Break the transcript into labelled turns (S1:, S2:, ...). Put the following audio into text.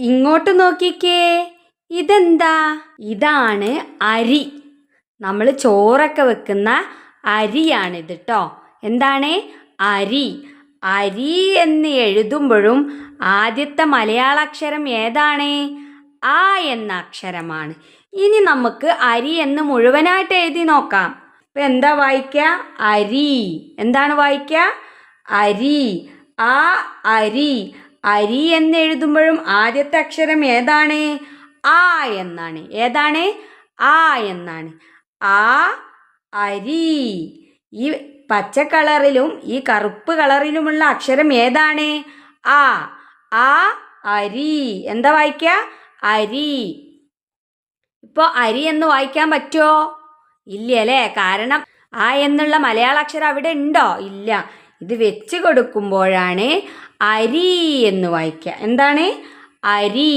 S1: ഇങ്ങോട്ട് നോക്കിക്കേ. ഇതെന്താ? ഇതാണ് അരി. നമ്മൾ ചോറൊക്കെ വെക്കുന്ന അരിയാണിത് കേട്ടോ എന്താണ്? അരി. അരി എന്ന് എഴുതുമ്പോഴും ആദ്യത്തെ മലയാള അക്ഷരം ഏതാണ്? ആ എന്ന അക്ഷരമാണ്. ഇനി നമുക്ക് അരി എന്ന് മുഴുവനായിട്ട് എഴുതി നോക്കാം. ഇപ്പം എന്താ വായിക്കുക അരി. എന്താണ് വായിക്കുക അരി. ആ അരി. അരി എന്ന് എഴുതുമ്പോഴും ആദ്യത്തെ അക്ഷരം ഏതാണ്? ആ എന്നാണ്. ഏതാണ്? ആ എന്നാണ്. ആ അരി. ഈ പച്ച കളറിലും ഈ കറുപ്പ് കളറിലുമുള്ള അക്ഷരം ഏതാണ്? ആ ആ അരി. എന്താ വായിക്കുക അരി. ഇപ്പോൾ അരി എന്ന് വായിക്കാൻ പറ്റുമോ ഇല്ല അല്ലേ? കാരണം ആ എന്നുള്ള മലയാള അക്ഷരം അവിടെ ഉണ്ടോ? ഇല്ല. ഇത് വെച്ച് കൊടുക്കുമ്പോഴാണ് അരി എന്ന് വായിക്കുക. എന്താണ്? അരി.